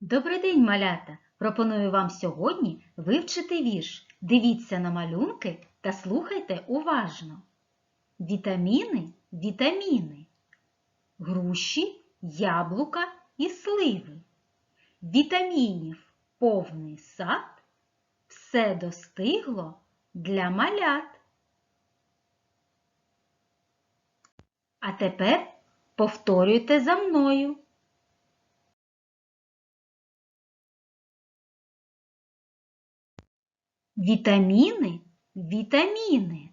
Добрий день, малята! Пропоную вам сьогодні вивчити вірш. Дивіться на малюнки та слухайте уважно. Вітаміни, вітаміни. Груші, яблука і сливи. Вітамінів повний сад. Все достигло для малят. А тепер повторюйте за мною. Вітаміни, вітаміни.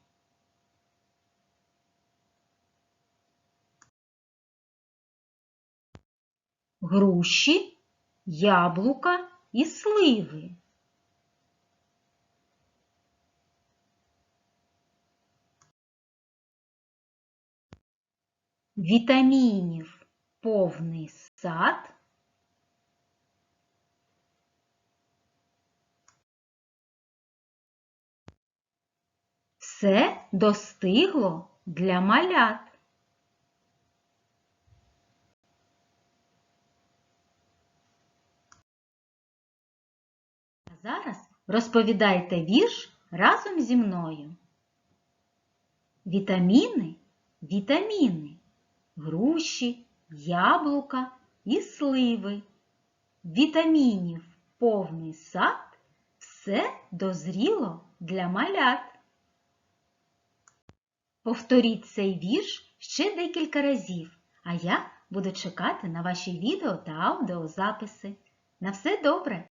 Груші, яблука і сливи. Вітамінів повний сад. Все достигло для малят. А зараз розповідайте вірш разом зі мною. Вітаміни, вітаміни, груші, яблука і сливи. Вітамінів повний сад, все дозріло для малят. Повторіть цей вірш ще декілька разів, а я буду чекати на ваші відео та аудіозаписи. На все добре!